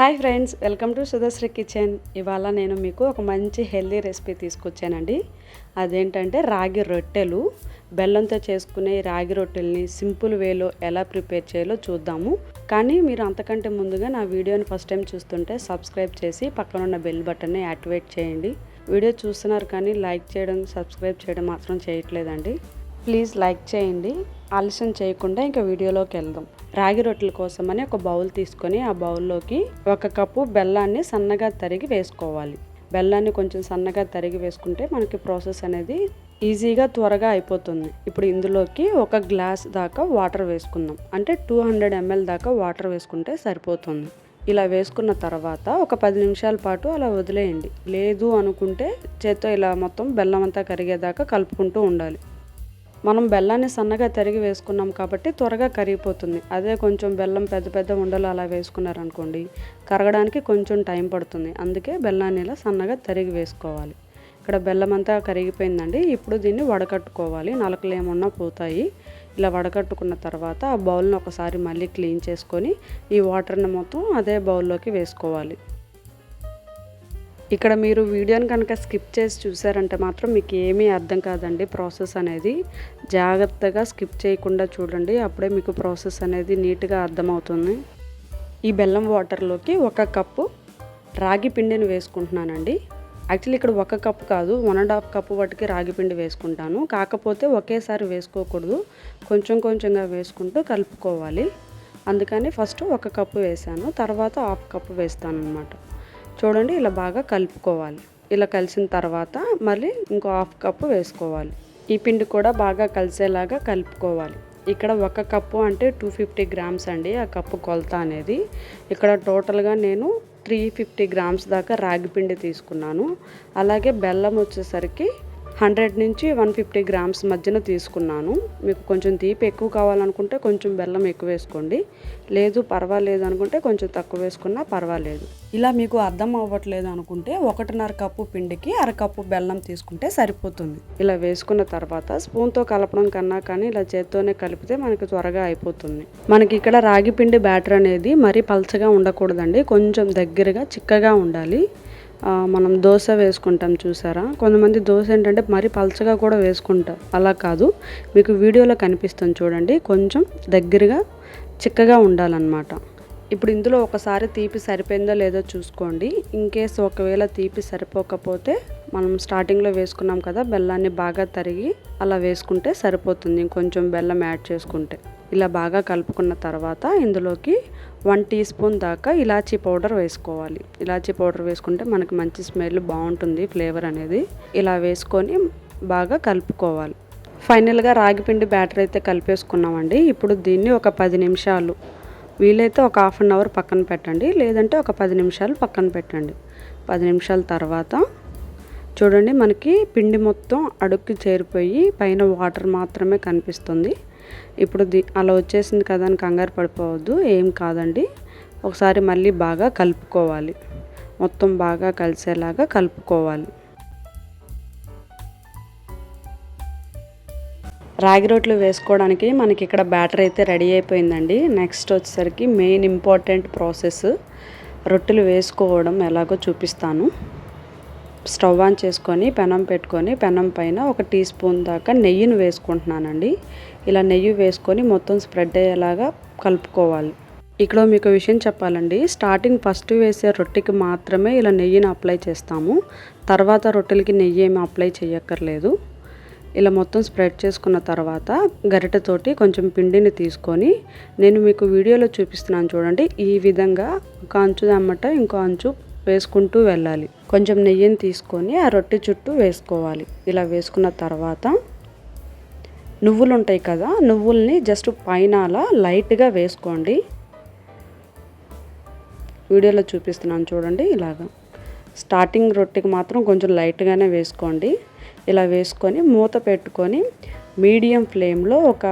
Hi friends welcome to Sudhasri kitchen. ఇవాళ నేను మీకు ఒక మంచి హెల్దీ రెసిపీ తీసుకొచ్చానండి. అదేంటంటే రాగి రొట్టెలు. బెల్లంతో చేసుకునే రాగి రొట్టెల్ని సింపుల్ వేలో ఎలా ప్రిపేర్ చేయాలో చూద్దాము. కానీ మీరు అంతకంటే ముందుగా నా వీడియోని ఫస్ట్ టైం చూస్తుంటే సబ్స్క్రైబ్ చేసి పక్కన ఉన్న బెల్ బటన్ని యాక్టివేట్ చేయండి. వీడియో చూస్తున్నారు కానీ లైక్ చేయడం సబ్స్క్రైబ్ చేయడం మాత్రం చేయట్లేదండి. ప్లీజ్ లైక్ చేయండి. ఆలస్యం చేయకుండా ఇంకా వీడియోలోకి వెళ్దాం. రాగి రొట్టెల కోసమని ఒక బౌల్ తీసుకొని ఆ బౌల్లోకి ఒక కప్పు బెల్లాన్ని సన్నగా తరిగి వేసుకోవాలి. బెల్లాన్ని కొంచెం సన్నగా తరిగి వేసుకుంటే మనకి ప్రాసెస్ అనేది ఈజీగా త్వరగా అయిపోతుంది. ఇప్పుడు ఇందులోకి ఒక గ్లాస్ దాకా వాటర్ వేసుకుందాం. అంటే టూ హండ్రెడ్ ఎంఎల్ దాకా వాటర్ వేసుకుంటే సరిపోతుంది. ఇలా వేసుకున్న తర్వాత ఒక పది నిమిషాల పాటు అలా వదిలేయండి. లేదు అనుకుంటే చేత్తో ఇలా మొత్తం బెల్లం అంతా కరిగేదాకా కలుపుకుంటూ ఉండాలి. మనం బెల్లాన్ని సన్నగా తరిగి వేసుకున్నాం కాబట్టి త్వరగా కరిగిపోతుంది. అదే కొంచెం బెల్లం పెద్ద పెద్ద ఉండలు అలా వేసుకున్నారనుకోండి కరగడానికి కొంచెం టైం పడుతుంది. అందుకే బెల్లాన్ని ఇలా సన్నగా తరిగి వేసుకోవాలి. ఇక్కడ బెల్లం అంతా కరిగిపోయిందండి. ఇప్పుడు దీన్ని వడకట్టుకోవాలి. నలకలు ఏమన్నా పోతాయి. ఇలా వడకట్టుకున్న తర్వాత ఆ బౌల్ని ఒకసారి మళ్ళీ క్లీన్ చేసుకొని ఈ వాటర్ని మొత్తం అదే బౌల్లోకి వేసుకోవాలి. ఇక్కడ మీరు వీడియోని కనుక స్కిప్ చేసి చూసారంటే మాత్రం మీకు ఏమీ అర్థం కాదండి. ప్రాసెస్ అనేది జాగ్రత్తగా స్కిప్ చేయకుండా చూడండి. అప్పుడే మీకు ప్రాసెస్ అనేది నీట్గా అర్థమవుతుంది. ఈ బెల్లం వాటర్లోకి ఒక కప్పు రాగి పిండిని వేసుకుంటున్నానండి. యాక్చువల్లీ ఇక్కడ ఒక కప్పు కాదు వన్ అండ్ హాఫ్ కప్పు వాటికి రాగి పిండి వేసుకుంటాను. కాకపోతే ఒకేసారి వేసుకోకూడదు. కొంచెం కొంచెంగా వేసుకుంటూ కలుపుకోవాలి. అందుకని ఫస్ట్ ఒక కప్పు వేసాను తర్వాత హాఫ్ కప్పు వేస్తాను అనమాట చూడండి ఇలా బాగా కలుపుకోవాలి. ఇలా కలిసిన తర్వాత మళ్ళీ ఇంకో హాఫ్ కప్పు వేసుకోవాలి. ఈ పిండి కూడా బాగా కలిసేలాగా కలుపుకోవాలి. ఇక్కడ ఒక కప్పు అంటే టూ ఫిఫ్టీ గ్రామ్స్ అండి ఆ కప్పు కొలత అనేది. ఇక్కడ టోటల్గా నేను త్రీ ఫిఫ్టీ గ్రామ్స్ దాకా రాగి పిండి తీసుకున్నాను. అలాగే బెల్లం వచ్చేసరికి హండ్రెడ్ నుంచి వన్ ఫిఫ్టీ గ్రామ్స్ మధ్యన తీసుకున్నాను. మీకు కొంచెం తీపి ఎక్కువ కావాలనుకుంటే కొంచెం బెల్లం ఎక్కువ వేసుకోండి. లేదు పర్వాలేదు అనుకుంటే కొంచెం తక్కువ వేసుకున్నా పర్వాలేదు. ఇలా మీకు అర్థం అవ్వట్లేదు అనుకుంటే ఒకటిన్నర కప్పు పిండికి అరకప్పు బెల్లం తీసుకుంటే సరిపోతుంది. ఇలా వేసుకున్న తర్వాత స్పూన్తో కలపడం కన్నా కానీ ఇలా చేత్తోనే కలిపితే మనకి త్వరగా అయిపోతుంది. మనకి ఇక్కడ రాగి పిండి బ్యాటర్ అనేది మరీ పల్చగా ఉండకూడదండి. కొంచెం దగ్గరగా చిక్కగా ఉండాలి. మనం దోశ వేసుకుంటాం చూసారా? కొంతమంది దోశ ఏంటంటే మరీ పలచగా కూడా వేసుకుంటాం అలా కాదు. మీకు వీడియోలో కనిపిస్తుంది చూడండి. కొంచెం దగ్గరగా చిక్కగా ఉండాలన్నమాట. ఇప్పుడు ఇందులో ఒకసారి తీపి సరిపోయిందో లేదో చూసుకోండి. ఇన్ కేస్ ఒకవేళ తీపి సరిపోకపోతే మనం స్టార్టింగ్లో వేసుకున్నాం కదా బెల్లాన్ని బాగా తరిగి అలా వేసుకుంటే సరిపోతుంది. ఇంకొంచెం బెల్లం యాడ్ చేసుకుంటే. ఇలా బాగా కలుపుకున్న తర్వాత ఇందులోకి వన్ టీ స్పూన్ దాకా ఇలాచీ పౌడర్ వేసుకోవాలి. ఇలాచీ పౌడర్ వేసుకుంటే మనకి మంచి స్మెల్ బాగుంటుంది ఫ్లేవర్ అనేది. ఇలా వేసుకొని బాగా కలుపుకోవాలి. ఫైనల్గా రాగిపిండి బ్యాటర్ అయితే కలిపేసుకున్నామండి. ఇప్పుడు దీన్ని ఒక పది నిమిషాలు వీలైతే ఒక హాఫ్ అన్ అవర్ పక్కన పెట్టండి. లేదంటే ఒక పది నిమిషాలు పక్కన పెట్టండి. పది నిమిషాల తర్వాత చూడండి మనకి పిండి మొత్తం అడుక్కి చేరిపోయి పైన వాటర్ మాత్రమే కనిపిస్తుంది. ఇప్పుడు ది అలా వచ్చేసింది కదా అని కంగారు పడిపోవద్దు ఏం కాదండి. ఒకసారి మళ్ళీ బాగా కలుపుకోవాలి. మొత్తం బాగా కలిసేలాగా కలుపుకోవాలి. రాగి రొట్టెలు వేసుకోవడానికి మనకి ఇక్కడ బ్యాటర్ అయితే రెడీ అయిపోయిందండి. నెక్స్ట్ వచ్చేసరికి మెయిన్ ఇంపార్టెంట్ ప్రాసెస్ రొట్టెలు వేసుకోవడం ఎలాగో చూపిస్తాను. స్టవ్ ఆన్ చేసుకొని పెనం పెట్టుకొని పెనం పైన ఒక టీ స్పూన్ దాకా నెయ్యిని వేసుకుంటున్నానండి. ఇలా నెయ్యి వేసుకొని మొత్తం స్ప్రెడ్ అయ్యేలాగా కలుపుకోవాలి. ఇక్కడ మీకు విషయం చెప్పాలండి. స్టార్టింగ్ ఫస్ట్ వేసే రొట్టెకి మాత్రమే ఇలా నెయ్యిని అప్లై చేస్తాము. తర్వాత రొట్టెలకి నెయ్యి ఏమి అప్లై చేయక్కర్లేదు. ఇలా మొత్తం స్ప్రెడ్ చేసుకున్న తర్వాత గరిటెతోటి కొంచెం పిండిని తీసుకొని నేను మీకు వీడియోలో చూపిస్తున్నాను చూడండి. ఈ విధంగా ఒక అంచు దమ్మట ఇంకో అంచు వేసుకుంటూ వెళ్ళాలి. కొంచెం నెయ్యిని తీసుకొని ఆ రొట్టె చుట్టూ వేసుకోవాలి. ఇలా వేసుకున్న తర్వాత నువ్వులు ఉంటాయి కదా నువ్వుల్ని జస్ట్ పైన అలా లైట్గా వేసుకోండి. వీడియోలో చూపిస్తున్నాను చూడండి ఇలాగా. స్టార్టింగ్ రొట్టెకి మాత్రం కొంచెం లైట్గానే వేసుకోండి. ఇలా వేసుకొని మూత పెట్టుకొని మీడియం ఫ్లేమ్లో ఒక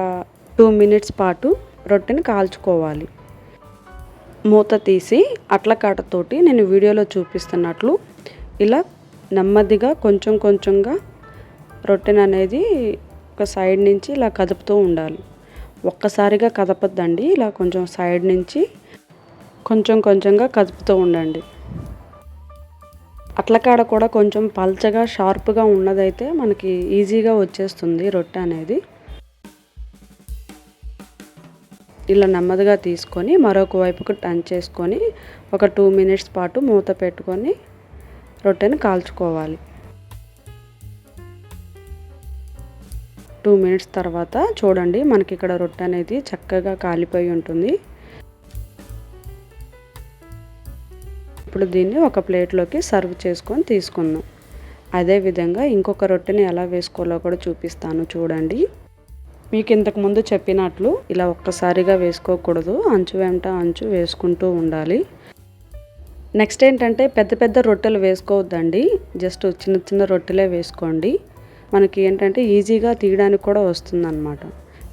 టూ మినిట్స్ పాటు రొట్టెని కాల్చుకోవాలి. మూత తీసి అట్లకాటతోటి నేను వీడియోలో చూపిస్తున్నట్లు ఇలా నెమ్మదిగా కొంచెం కొంచెంగా రొట్టెని అనేది ఒక సైడ్ నుంచి ఇలా కదుపుతూ ఉండాలి. ఒక్కసారిగా కదపద్దండి. ఇలా కొంచెం సైడ్ నుంచి కొంచెం కొంచెంగా కదుపుతూ ఉండండి. అట్లకాడ కూడా కొంచెం పల్చగా షార్ప్గా ఉన్నదైతే మనకి ఈజీగా వచ్చేస్తుంది రొట్టె అనేది. ఇలా నెమ్మదిగా తీసుకొని మరొక వైపుకు టర్న్ చేసుకొని ఒక టూ మినిట్స్ పాటు మూత పెట్టుకొని రొట్టెని కాల్చుకోవాలి. టూ మినిట్స్ తర్వాత చూడండి మనకి ఇక్కడ రొట్టె అనేది చక్కగా కాలిపోయి ఉంటుంది. ఇప్పుడు దీన్ని ఒక ప్లేట్లోకి సర్వ్ చేసుకొని తీసుకుందాం. అదేవిధంగా ఇంకొక రొట్టెని ఎలా వేసుకోవాలో కూడా చూపిస్తాను చూడండి. మీకు ఇంతకుముందు చెప్పినట్లు ఇలా ఒక్కసారిగా వేసుకోకూడదు. అంచు వెంట అంచు వేసుకుంటూ ఉండాలి. నెక్స్ట్ ఏంటంటే పెద్ద పెద్ద రొట్టెలు వేసుకోవద్దండి. జస్ట్ చిన్న చిన్న రొట్టెలే వేసుకోండి. మనకి ఏంటంటే ఈజీగా తీయడానికి కూడా వస్తుందన్నమాట.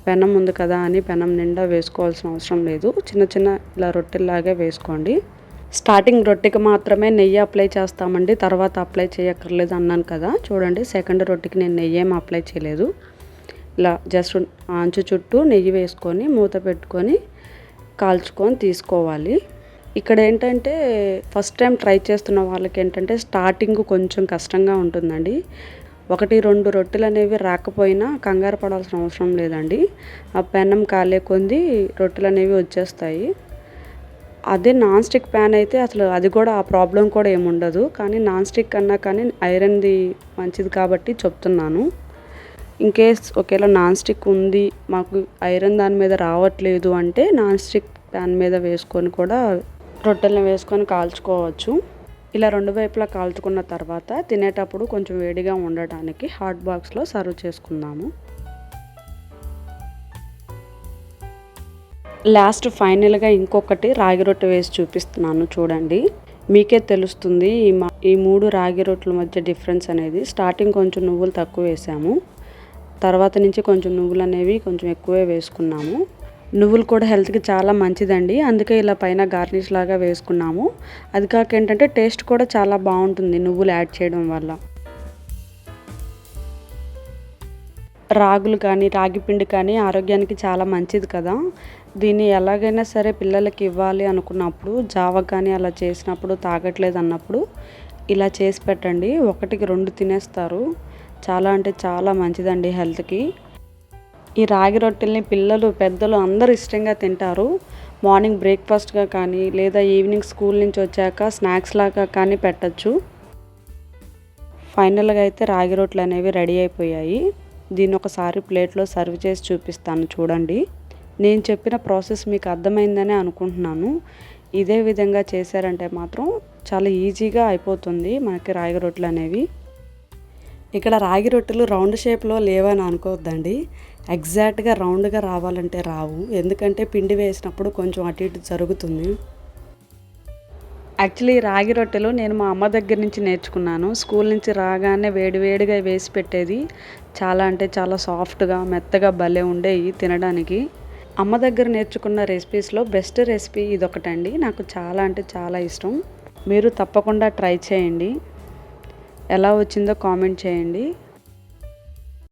పెనం ఉంది కదా అని పెనం నిండా వేసుకోవాల్సిన అవసరం లేదు. చిన్న చిన్న ఇలా రొట్టెల్లాగే వేసుకోండి. స్టార్టింగ్ రొట్టెకి మాత్రమే నెయ్యి అప్లై చేస్తామండి. తర్వాత అప్లై చేయక్కర్లేదు అన్నాను కదా. చూడండి సెకండ్ రొట్టెకి నేను నెయ్యి ఏం అప్లై చేయలేదు. ఇలా జస్ట్ అంచు చుట్టూ నెయ్యి వేసుకొని మూత పెట్టుకొని కాల్చుకొని తీసుకోవాలి. ఇక్కడ ఏంటంటే ఫస్ట్ టైం ట్రై చేస్తున్న వాళ్ళకి ఏంటంటే స్టార్టింగ్ కొంచెం కష్టంగా ఉంటుందండి. ఒకటి రెండు రొట్టెలు అనేవి రాకపోయినా కంగారు పడాల్సిన అవసరం లేదండి. ఆ పెనం కాలే కొంది రొట్టెలు అనేవి వచ్చేస్తాయి. అదే నాన్ స్టిక్ ప్యాన్ అయితే అసలు అది కూడా ఆ ప్రాబ్లం కూడా ఏముండదు కానీ నాన్ స్టిక్ అన్నా కానీ ఐరన్ది మంచిది కాబట్టి చెప్తున్నాను. ఇన్కేస్ ఒకవేళ నాన్ స్టిక్ ఉంది మాకు ఐరన్ దాని మీద రావట్లేదు అంటే నాన్ స్టిక్ ప్యాన్ మీద వేసుకొని కూడా రొట్టెలను వేసుకొని కాల్చుకోవచ్చు. ఇలా రెండు వైపులా కాల్చుకున్న తర్వాత తినేటప్పుడు కొంచెం వేడిగా ఉండటానికి హాట్ బాక్స్లో సర్వ్ చేసుకుందాము. లాస్ట్ ఫైనల్గా ఇంకొకటి రాగి రొట్టె వేసి చూపిస్తున్నాను చూడండి. మీకే తెలుస్తుంది ఈ మా ఈ మూడు రాగి రొట్టెల మధ్య డిఫరెన్స్ అనేది. స్టార్టింగ్ కొంచెం నువ్వులు తక్కువ వేసాము. తర్వాత నుంచి కొంచెం నువ్వులు అనేవి కొంచెం ఎక్కువే వేసుకున్నాము. నువ్వులు కూడా హెల్త్కి చాలా మంచిదండి. అందుకే ఇలా పైన గార్నిష్ లాగా వేసుకున్నాము. అది కాక ఏంటంటే టేస్ట్ కూడా చాలా బాగుంటుంది నువ్వులు యాడ్ చేయడం వల్ల. రాగులు కానీ రాగి పిండి కానీ ఆరోగ్యానికి చాలా మంచిది కదా. దీన్ని ఎలాగైనా సరే పిల్లలకి ఇవ్వాలి అనుకున్నప్పుడు జావ కానీ అలా చేసినప్పుడు తాగట్లేదు అన్నప్పుడు ఇలా చేసి పెట్టండి. ఒకటికి రెండు తినేస్తారు. చాలా అంటే చాలా మంచిదండి హెల్త్కి. ఈ రాగి రొట్టెల్ని పిల్లలు పెద్దలు అందరూ ఇష్టంగా తింటారు. మార్నింగ్ బ్రేక్ఫాస్ట్గా కానీ లేదా ఈవినింగ్ స్కూల్ నుంచి వచ్చాక స్నాక్స్ లాగా కానీ పెట్టచ్చు. ఫైనల్గా అయితే రాగి రొట్టెలు అనేవి రెడీ అయిపోయాయి. దీన్ని ఒకసారి ప్లేట్లో సర్వ్ చేసి చూపిస్తాను చూడండి. నేను చెప్పిన ప్రాసెస్ మీకు అర్థమైందని అనుకుంటున్నాను. ఇదే విధంగా చేశారంటే మాత్రం చాలా ఈజీగా అయిపోతుంది మనకి రాగి రొట్టెలు అనేవి. ఇక్కడ రాగి రొట్టెలు రౌండ్ షేప్లో లేవని అనుకోవద్దండి. ఎగ్జాక్ట్గా రౌండ్గా రావాలంటే రావు. ఎందుకంటే పిండి వేసినప్పుడు కొంచెం అటు ఇటు జరుగుతుంది. యాక్చువల్లీ రాగి రొట్టెలు నేను మా అమ్మ దగ్గర నుంచి నేర్చుకున్నాను. స్కూల్ నుంచి రాగానే వేడివేడిగా వేసి పెట్టేది. చాలా అంటే చాలా సాఫ్ట్గా మెత్తగా భలే ఉండేవి తినడానికి. అమ్మ దగ్గర నేర్చుకున్న రెసిపీస్లో బెస్ట్ రెసిపీ ఇదొకటండి. నాకు చాలా అంటే చాలా ఇష్టం. మీరు తప్పకుండా ట్రై చేయండి. ఎలా వచ్చిందో కామెంట్ చేయండి.